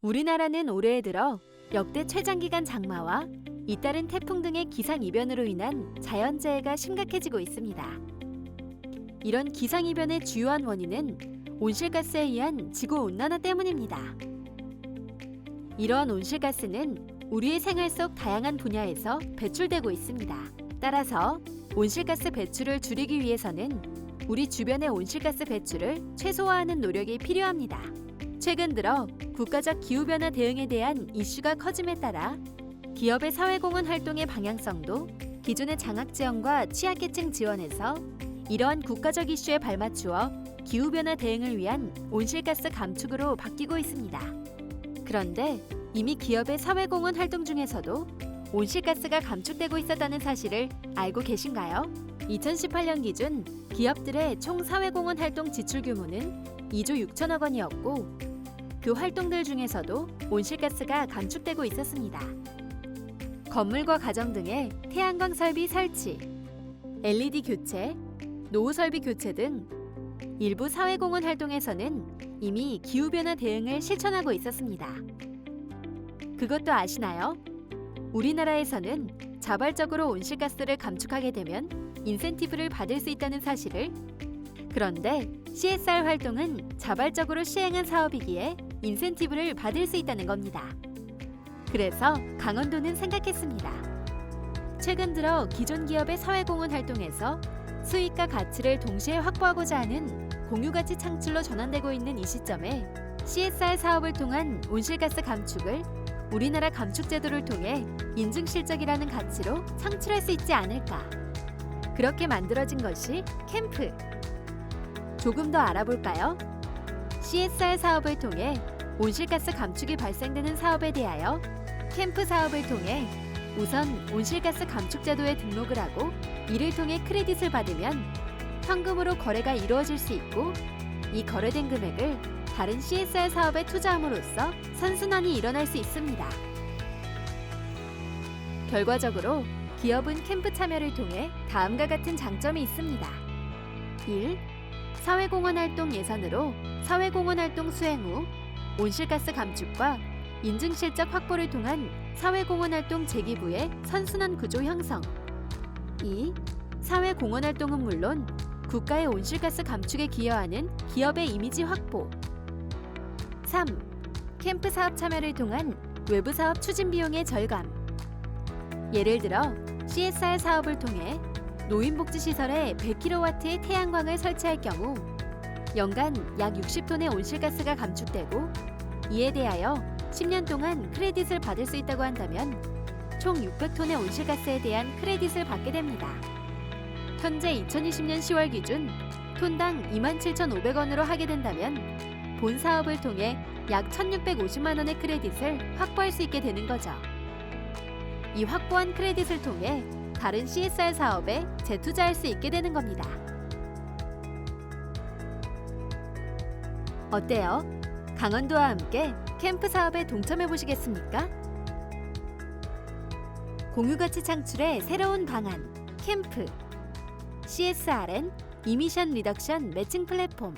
우리나라는 올해 들어 역대 최장기간 장마와 잇따른 태풍 등의 기상 이변으로 인한 자연재해가 심각해지고 있습니다. 이런 기상 이변의 주요한 원인은 온실가스에 의한 지구 온난화 때문입니다. 이러한 온실가스는 우리의 생활 속 다양한 분야에서 배출되고 있습니다. 따라서 온실가스 배출을 줄이기 위해서는 우리 주변의 온실가스 배출을 최소화하는 노력이 필요합니다. 최근 들어 국가적 기후변화 대응에 대한 이슈가 커짐에 따라 기업의 사회공헌 활동의 방향성도 기존의 장학 지원과 취약계층 지원에서 이러한 국가적 이슈에 발맞추어 기후변화 대응을 위한 온실가스 감축으로 바뀌고 있습니다. 그런데 이미 기업의 사회공헌 활동 중에서도 온실가스가 감축되고 있었다는 사실을 알고 계신가요? 2018년 기준 기업들의 총 사회공헌 활동 지출 규모는 2조 6천억 원이었고 그 활동들 중에서도 온실가스가 감축되고 있었습니다. 건물과 가정 등의 태양광 설비 설치, LED 교체, 노후 설비 교체 등 일부 사회공헌 활동에서는 이미 기후변화 대응을 실천하고 있었습니다. 그것도 아시나요? 우리나라에서는 자발적으로 온실가스를 감축하게 되면 인센티브를 받을 수 있다는 사실을 그런데 CSR 활동은 자발적으로 시행한 사업이기에 인센티브를 받을 수 있다는 겁니다. 그래서 강원도는 생각했습니다. 최근 들어 기존 기업의 사회공헌 활동에서 수익과 가치를 동시에 확보하고자 하는 공유가치 창출로 전환되고 있는 이 시점에 CSR 사업을 통한 온실가스 감축을 우리나라 감축 제도를 통해 인증 실적이라는 가치로 창출할 수 있지 않을까. 그렇게 만들어진 것이 캠프. 조금 더 알아볼까요? CSR 사업을 통해 온실가스 감축이 발생되는 사업에 대하여 캠프 사업을 통해 우선 온실가스 감축 제도에 등록을 하고 이를 통해 크레딧을 받으면 현금으로 거래가 이루어질 수 있고 이 거래된 금액을 다른 CSR 사업에 투자함으로써 선순환이 일어날 수 있습니다. 결과적으로 기업은 캠프 참여를 통해 다음과 같은 장점이 있습니다. 1. 사회공헌 활동 예산으로 사회공헌 활동 수행 후 온실가스 감축과 인증 실적 확보를 통한 사회공헌 활동 재기부의 선순환 구조 형성. 2. 사회공헌 활동은 물론 국가의 온실가스 감축에 기여하는 기업의 이미지 확보. 3. 캠프 사업 참여를 통한 외부 사업 추진 비용의 절감. 예를 들어 CSR 사업을 통해 노인복지시설에 100kW의 태양광을 설치할 경우 연간 약 60톤의 온실가스가 감축되고 이에 대하여 10년 동안 크레딧을 받을 수 있다고 한다면 총 600톤의 온실가스에 대한 크레딧을 받게 됩니다. 현재 2020년 10월 기준 톤당 27,500원으로 하게 된다면 본 사업을 통해 약 1,650만 원의 크레딧을 확보할 수 있게 되는 거죠. 이 확보한 크레딧을 통해 다른 CSR 사업에 재투자할 수 있게 되는 겁니다. 어때요? 강원도와 함께 캠프 사업에 동참해 보시겠습니까? 공유가치 창출의 새로운 방안 캠프 CSRN 이미션 리덕션 매칭 플랫폼